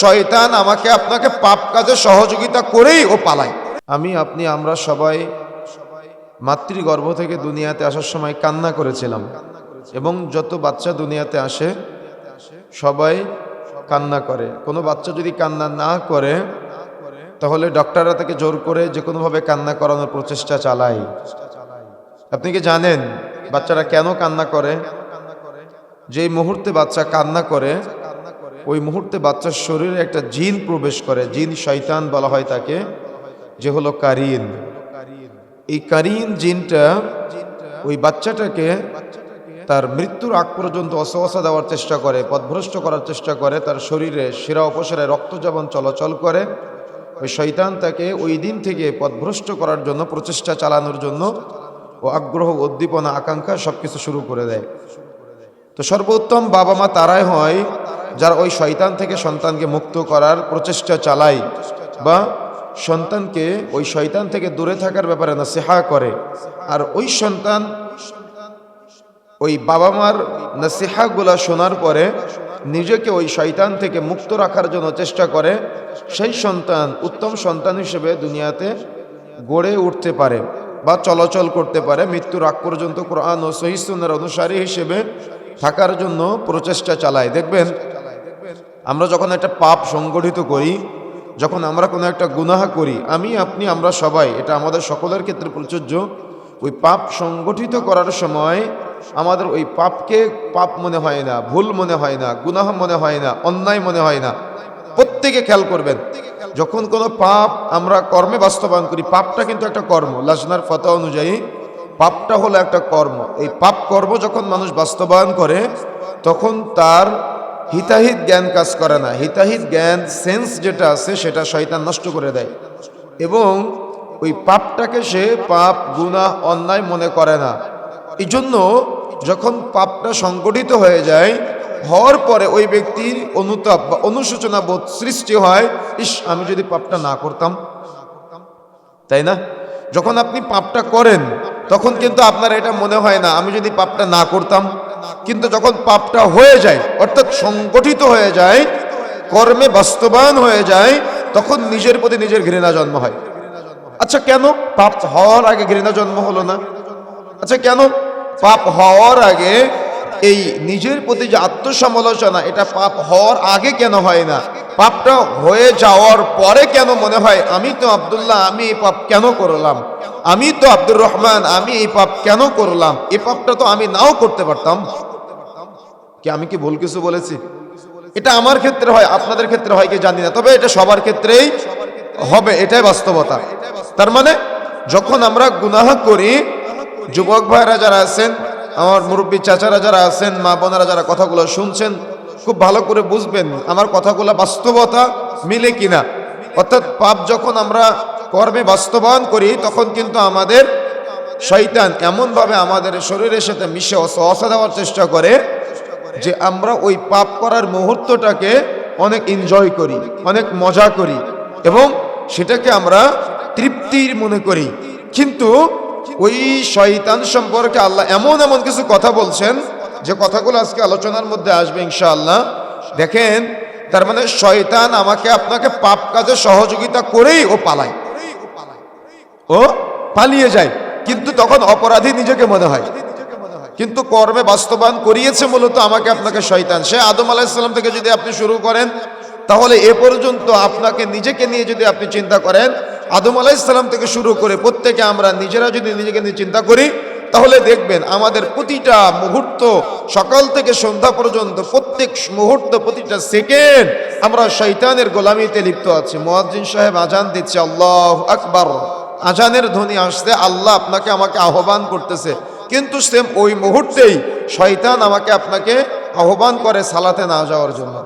শয়তান আমাকে আপনাকে পাপ কাজে সহযোগিতা করেই ও পালায়। আমি, আপনি, আমরা সবাই মাতৃগর্ভ থেকে দুনিয়াতে আসার সময় কান্না করেছিলাম এবং যত বাচ্চা দুনিয়াতে আসে, সবাই কান্না করে। কোনো বাচ্চা যদি কান্না না করে, তাহলে ডক্টররা তাকে জোর করে যে কোনোভাবে কান্না করানোর প্রচেষ্টা চালায়। আপনি কি জানেন বাচ্চারা কেন কান্না করে? যেই মুহূর্তে বাচ্চা কান্না করে ওই মুহূর্তে বাচ্চার শরীরে একটা জিন প্রবেশ করে, জিন শয়তান বলা হয় তাকে, যে হলো কারিন। এই কারিন জিনটা ওই বাচ্চাটাকে তার মৃত্যুর আগ পর্যন্ত অসহসা দেওয়ার চেষ্টা করে, পথভ্রষ্ট করার চেষ্টা করে, তার শরীরে শিরা অপসারে রক্ত যেমন চলাচল করে, ওই শয়তান তাকে ওই দিন থেকে পথভ্রষ্ট করার জন্য, প্রচেষ্টা চালানোর জন্য ও আগ্রহ, উদ্দীপনা, আকাঙ্ক্ষা সব কিছু শুরু করে দেয়। তো সর্বোত্তম বাবা মা তারাই হয় যারা ওই শয়তান থেকে সন্তানকে মুক্ত করার প্রচেষ্টা চালায় বা সন্তানকে ওই শয়তান থেকে দূরে থাকার ব্যাপারে নাসিহা করে। আর ওই সন্তান, ওই বাবা মার নাসিহাগুলা শোনার পরে নিজেকে ওই শয়তান থেকে মুক্ত রাখার জন্য চেষ্টা করে, সেই সন্তান উত্তম সন্তান হিসেবে দুনিয়াতে গড়ে উঠতে পারে বা চলাচল করতে পারে। মৃত্যুর আগ পর্যন্ত কোরআন ও সহিসুনের অনুসারী হিসেবে থাকার জন্য প্রচেষ্টা চালায় দেখবেন, আমরা যখন একটা পাপ সংগঠিত করি, যখন আমরা কোনো একটা গুনাহা করি, আমি, আপনি, আমরা সবাই, এটা আমাদের সকলের ক্ষেত্রে প্রযোজ্য, ওই পাপ সংগঠিত করার সময় আমাদের ওই পাপকে পাপ মনে হয় না, ভুল মনে হয় না, গুনাহ মনে হয় না, অন্যায় মনে হয় না। প্রত্যেকে খেয়াল করবেন, যখন কোনো পাপ আমরা কর্মে বাস্তবায়ন করি, পাপটা কিন্তু একটা কর্ম, লাজনার ফতা অনুযায়ী পাপটা হলো একটা কর্ম। এই পাপ কর্ম যখন মানুষ বাস্তবায়ন করে, তখন তার হিতাহিত জ্ঞান কাজ করে না। হিতাহিত জ্ঞান, সেন্স যেটা আছে, সেটা শয়তান নষ্ট করে দেয়। এবং ওই পাপটাকে সে পাপ গুণা অন্যায় মনে করে না। এই জন্য যখন পাপটা সংগঠিত হয়ে যায়, হওয়ার পরে ওই ব্যক্তির অনুতাপ বা অনুশোচনা বোধ সৃষ্টি হয়, ইস, আমি যদি পাপটা না করতাম। তাই না? যখন আপনি পাপটা করেন, তখন কিন্তু আপনার এটা মনে হয় না, আমি যদি পাপটা না করতাম। কিন্তু যখন পাপটা হয়ে যায়, অর্থাৎ সংগঠিত হয়ে যায়, কর্মে বাস্তবায়ন হয়ে যায়, তখন নিজের প্রতি নিজের ঘৃণা জন্ম হয়। আচ্ছা কেন? পাপ হওয়ার আগে ঘৃণা জন্ম হলো না। আচ্ছা কেন? পাপ হওয়ার আগে এই নিজের প্রতি যে আত্মসমালোচনা, এটা পাপ হওয়ার আগে কেন হয় না? পাপটা হয়ে যাওয়ার পরে কেন মনে হয়, আমি তো আব্দুল্লাহ, আমি এই পাপ কেন করলাম? আমি তো আব্দুর রহমান, আমি এই পাপ কেন করলাম? এই পাপটা তো আমি নাও করতে পারতাম। কি আমি কি ভুল কিছু বলেছি? এটা আমার ক্ষেত্রে হয়, আপনাদের ক্ষেত্রে হয় কি জানি না, তবে এটা সবার ক্ষেত্রেই হবে, এটাই বাস্তবতা। তার মানে যখন আমরা গুনাহ করি, যুবক ভাইরা যারা আছেন, আমার মুরব্বী চাচারা যারা আছেন, মা বোনেরা যারা কথাগুলো শুনছেন খুব ভালো করে বুঝবেন আমার কথাগুলো বাস্তবতা মিলে কিনা। অর্থাৎ পাপ যখন আমরা কর্মে বাস্তবায়ন করি, তখন কিন্তু আমাদের শয়তান এমনভাবে আমাদের শরীরের সাথে মিশে অসা দেওয়ার চেষ্টা করে যে আমরা ওই পাপ করার মুহূর্তটাকে অনেক এনজয় করি, অনেক মজা করি এবং সেটাকে আমরা তৃপ্তির মনে করি। কিন্তু ওই শয়তান সম্পর্কে আল্লাহ এমন এমন কিছু কথা বলছেন যে কথাগুলো আজকে আলোচনার মধ্যে আসবে ইনশাআল্লাহ, দেখেন, তার মানে শয়তান আমাকে আপনাকে পাপ কাজে সহযোগিতা করেই ও পালায়। ও পালিয়ে যায়, কিন্তু তখন অপরাধী নিজেকে মনে হয়। কিন্তু কর্মে বাস্তবায়ন করিয়েছে মূলত আমাকে আপনাকে শয়তান। সে আদম আলাহিসাল্লাম থেকে যদি আপনি শুরু করেন, তাহলে এ পর্যন্ত আপনাকে নিজেকে নিয়ে যদি আপনি চিন্তা করেন, আদম আলাইসাল্লাম থেকে শুরু করে প্রত্যেকে আমরা নিজেরা যদি নিজেকে নিয়ে চিন্তা করি তাহলে দেখবেন আমাদের প্রতিটা মুহূর্ত, সকাল থেকে সন্ধ্যা পর্যন্ত প্রত্যেক মুহূর্ত প্রতিটা সেকেন্ড আমরা শৈতানের গোলামিতে লিপ্ত আছি। মোয়াজ্জিন সাহেব আজান দিচ্ছে, আল্লাহ আকবর। আজানের ধ্বনি আসতে আল্লাহ আপনাকে আমাকে আহ্বান করতেছে। কিন্তু সেম ওই মুহূর্তেই শয়তান আমাকে আপনাকে আহ্বান করে সালাতে না যাওয়ার জন্য।